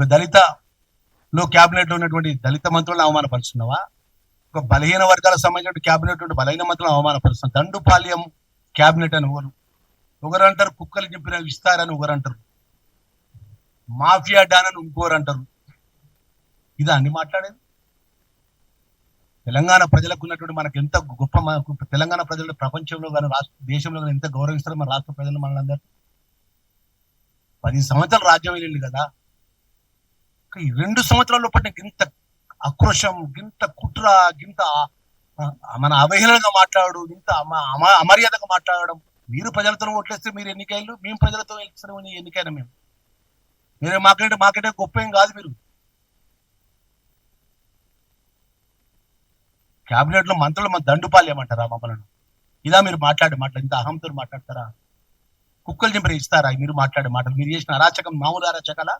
ఒక దళిత లో క్యాబినెట్ ఉన్నటువంటి దళిత మంత్రులను అవమానపరుస్తున్నావా? ఒక బలహీన వర్గాలకు సంబంధించిన క్యాబినెట్ ఉంటే బలహీన మంత్రులను అవమానపరుస్తున్నావు. దండుపాల్యం క్యాబినెట్ అని ఒకరు ఒకరు అంటారు కుక్కలు చెప్పిన ఇస్తారని ఒకరు అంటారు మాఫియా డాన్ అని ఇంకోరు అంటారు ఇది అన్ని మాట్లాడేది? తెలంగాణ ప్రజలకు ఉన్నటువంటి మనకు ఎంత గొప్ప తెలంగాణ ప్రజలు ప్రపంచంలో కానీ రాష్ట్ర దేశంలో కానీ ఎంత గౌరవిస్తారో మన రాష్ట్ర ప్రజలు మనందరూ పది సంవత్సరాలు రాజ్యం వెళ్ళింది కదా. ఈ రెండు సంవత్సరాల్లో పట్టిన ఇంత ఆక్రోషం గింత కుట్ర గింత మన అవహేళనగా మాట్లాడు ఇంత అమ- అమర్యాదగా మాట్లాడడం. మీరు ప్రజలతో ఓట్లేస్తే మీరు ఎన్నికైలు మేము ప్రజలతో ఎన్నికైనా ఎన్నికైనా మేము. మీరు మాకంటే మాకంటే గొప్ప ఏం కాదు మీరు. క్యాబినెట్లో మంత్రులు మన దండుపాలేమంటారా మమ్మల్ని? ఇదా మీరు మాట్లాడే మాటలు ఇంత అహంతో మాట్లాడతారా? కుక్కలు చింపరి ఇస్తారా? మీరు మాట్లాడే మాటలు మీరు చేసిన అరాచకం మామూలు అరాచకాలా?